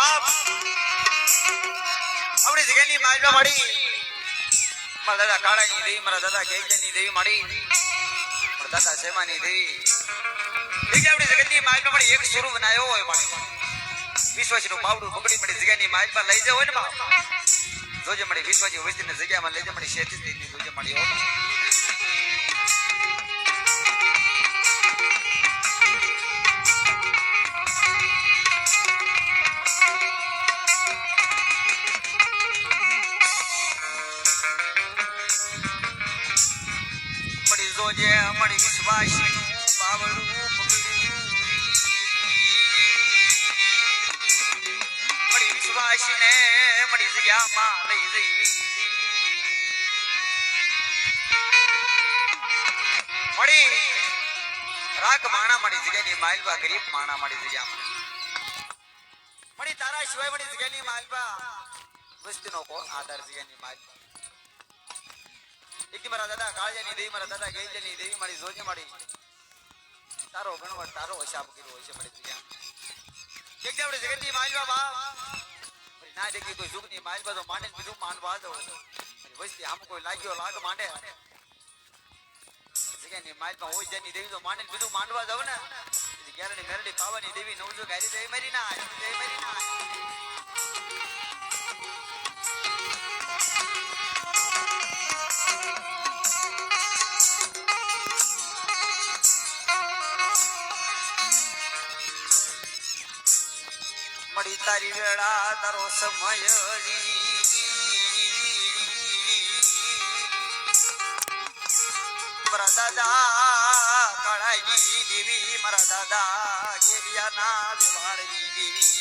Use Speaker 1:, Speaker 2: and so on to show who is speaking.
Speaker 1: બાપ આપણી જગ્યાની માજમાં મળી. મારા દાદા કાળાની દેવી, મારા દાદા કેજની દેવી મળી. મારા દાદા શેમાની દેવી. આપણી જગતની માજમાં મળી, એક સુર બનાવ્યો હોય મળી વિશ્વાસનું બાવડું પકડી મળી જગ્યાની માજમાં લઈ જાવ ને બાપ. જોજે મળી, વિશ્વાસી વસ્તીની જગ્યામાં લઈ જા મળી શેતી જોજે મળી હો. મળી જોજે મળી વિશ્વાસીનું બાવડું પકડ્યું મળી વિશ્વાસીને મળી જગ્યામાં લઈ જઈ મળી રાગ માણા મળી જગ્યાની માલબા ગરીબ માણા મળી જગ્યામાં મળી તારા સિવાય મળી જગ્યાની માલબા વસ્તીનો કોણ આધાર જગ્યાની માલબા એક દી મારા દાદા કાળજાની દેવી મારા દાદા ગેજની દેવી મારી જોજે મારી. તારો ગણવટ તારો હિસાબ કર્યો હોય છે મારી જગ્યા એક દી આપણે જગતની માલવા બા ના દેખી કોઈ જુગની માલવા તો માંડે બીજું માનવા દો. વસ્તી આમ કોઈ લાગ્યો લાગ માંડે. જગ્યાની માલવા હોય જેની દેવી તો માંડે બીજું માંડવા દો ને. ગેરડી મેરડી પાવાની દેવી નવજો ગારી દેવી મરી ના દેવી મરી ના. મળી તારી વેળા તારો સમય મારા દાદા કળાઈ દેવી મારા દાદા ગેરિયાના વ્યવહાર દેવી.